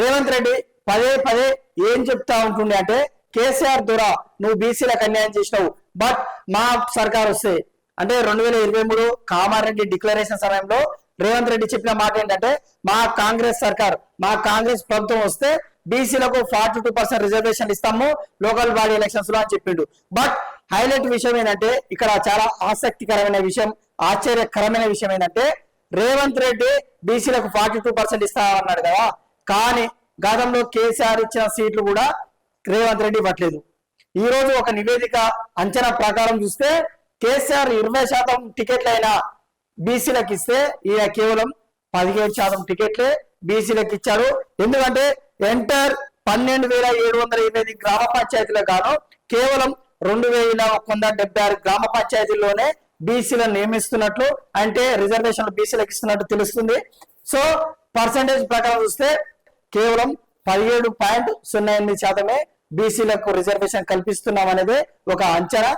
రేవంత్ రెడ్డి పదే పదే ఏం చెప్తా ఉంటుండే అంటే కేసీఆర్ ద్వారా నువ్వు బీసీలకు అన్యాయం చేసినావు బట్ మా సర్కార్ వస్తే. అంటే రెండు వేల ఇరవై మూడు కామారెడ్డి డిక్లరేషన్ సమయంలో రేవంత్ రెడ్డి చెప్పిన మాట ఏంటంటే మా కాంగ్రెస్ సర్కార్ మా కాంగ్రెస్ ప్రభుత్వం వస్తే బీసీలకు ఫార్టీ టూ పర్సెంట్ రిజర్వేషన్ ఇస్తాము లోకల్ బాడీ ఎలక్షన్స్లో అని చెప్పిండు. బట్ హైలైట్ విషయం ఏంటంటే ఇక్కడ చాలా ఆసక్తికరమైన విషయం ఆశ్చర్యకరమైన విషయం ఏంటంటే రేవంత్ రెడ్డి బీసీలకు ఫార్టీ టూ పర్సెంట్ ఇస్తామన్నాడు కదా. కానీ గతంలో కేసీఆర్ ఇచ్చిన సీట్లు కూడా రేవంత్ రెడ్డి ఇవ్వట్లేదు. ఈ రోజు ఒక నివేదిక అంచనా ప్రకారం చూస్తే కేసీఆర్ ఇరవై శాతం టికెట్లైన బీసీలకు ఇస్తే ఈయన కేవలం పదిహేడు శాతం టికెట్లే బీసీలకు ఇచ్చారు. ఎందుకంటే ఎంటర్ పన్నెండు వేల ఏడు వందల ఎనిమిది గ్రామ పంచాయతీలకు గాను కేవలం రెండు వేల ఒక వంద డెబ్బై ఆరు గ్రామ పంచాయతీల్లోనే బీసీలను నియమిస్తున్నట్లు అంటే రిజర్వేషన్ బీసీలకు ఇస్తున్నట్టు తెలుస్తుంది. సో పర్సంటేజ్ ప్రకారం చూస్తే కేవలం పదిహేడు పాయింట్ సున్నా ఎనిమిది శాతమే బీసీలకు రిజర్వేషన్ కల్పిస్తున్నాం అనేది ఒక అంచనా.